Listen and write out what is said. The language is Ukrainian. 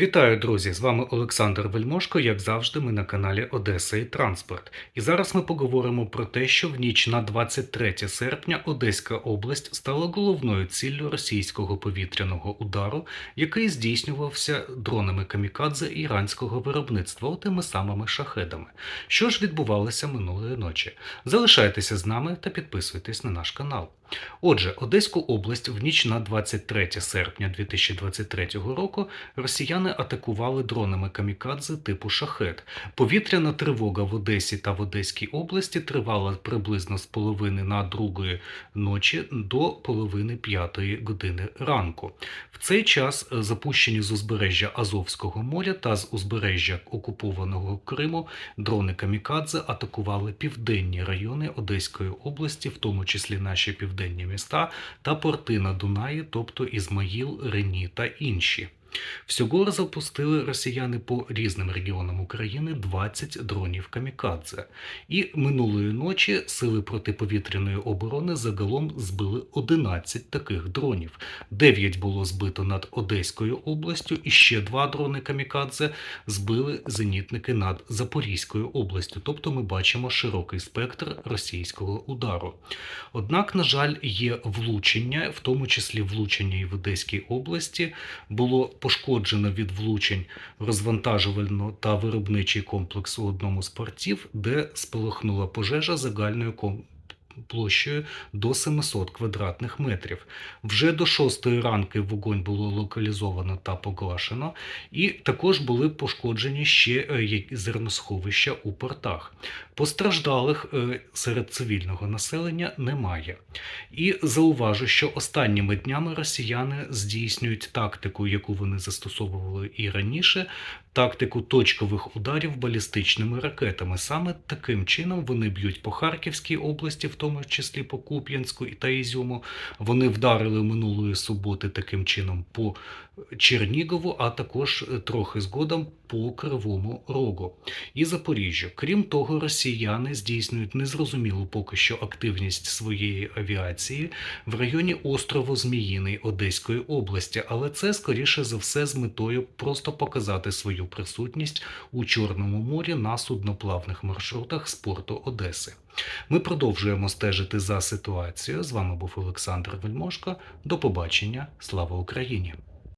Вітаю, друзі! З вами Олександр Вельмошко. Як завжди, ми на каналі Одеса і Транспорт. І зараз ми поговоримо про те, що в ніч на 23 серпня Одеська область стала головною ціллю російського повітряного удару, який здійснювався дронами камікадзе іранського виробництва, тими самими шахедами. Що ж відбувалося минулої ночі? Залишайтеся з нами та підписуйтесь на наш канал. Отже, Одеську область в ніч на 23 серпня 2023 року росіяни атакували дронами камікадзе типу шахет. Повітряна тривога в Одесі та в Одеській області тривала приблизно з половини на другої ночі до половини п'ятої години ранку. В цей час е, запущені з узбережжя Азовського моря та з узбережжя окупованого Криму дрони камікадзе атакували південні райони Одеської області, в тому числі наші південні міста та порти на Дунаї, тобто Ізмаїл, Рені та інші. Всього запустили росіяни по різним регіонам України 20 дронів камікадзе. І минулої ночі сили протиповітряної оборони загалом збили 11 таких дронів. 9 було збито над Одеською областю, і ще два дрони камікадзе збили зенітники над Запорізькою областю. Тобто ми бачимо широкий спектр російського удару. Однак, на жаль, є влучення, в тому числі влучення і в Одеській області. Було пошкоджено від влучень розвантажувально та виробничий комплекс у одному з портів, де спалахнула пожежа загальною площею до 700 квадратних метрів. Вже до 6 ранки вогонь було локалізовано та погашено, і також були пошкоджені ще е, зерносховища у портах. Постраждалих е, серед цивільного населення немає. І зауважу, що останніми днями росіяни здійснюють тактику, яку вони застосовували і раніше, тактику точкових ударів балістичними ракетами. Саме таким чином вони б'ють по Харківській області, в тому числі по Куп'янську і та Ізюму. Вони вдарили минулої суботи таким чином по Чернігову, а також е, трохи згодом по Кривому Рогу і Запоріжжю. Крім того, росіяни здійснюють незрозумілу поки що активність своєї авіації в районі острову Зміїний Одеської області, але це скоріше за все з метою просто показати свою присутність у Чорному морі на судноплавних маршрутах з порту Одеси. Ми продовжуємо стежити за ситуацією. З вами був Олександр Вельмошко. До побачення. Слава Україні!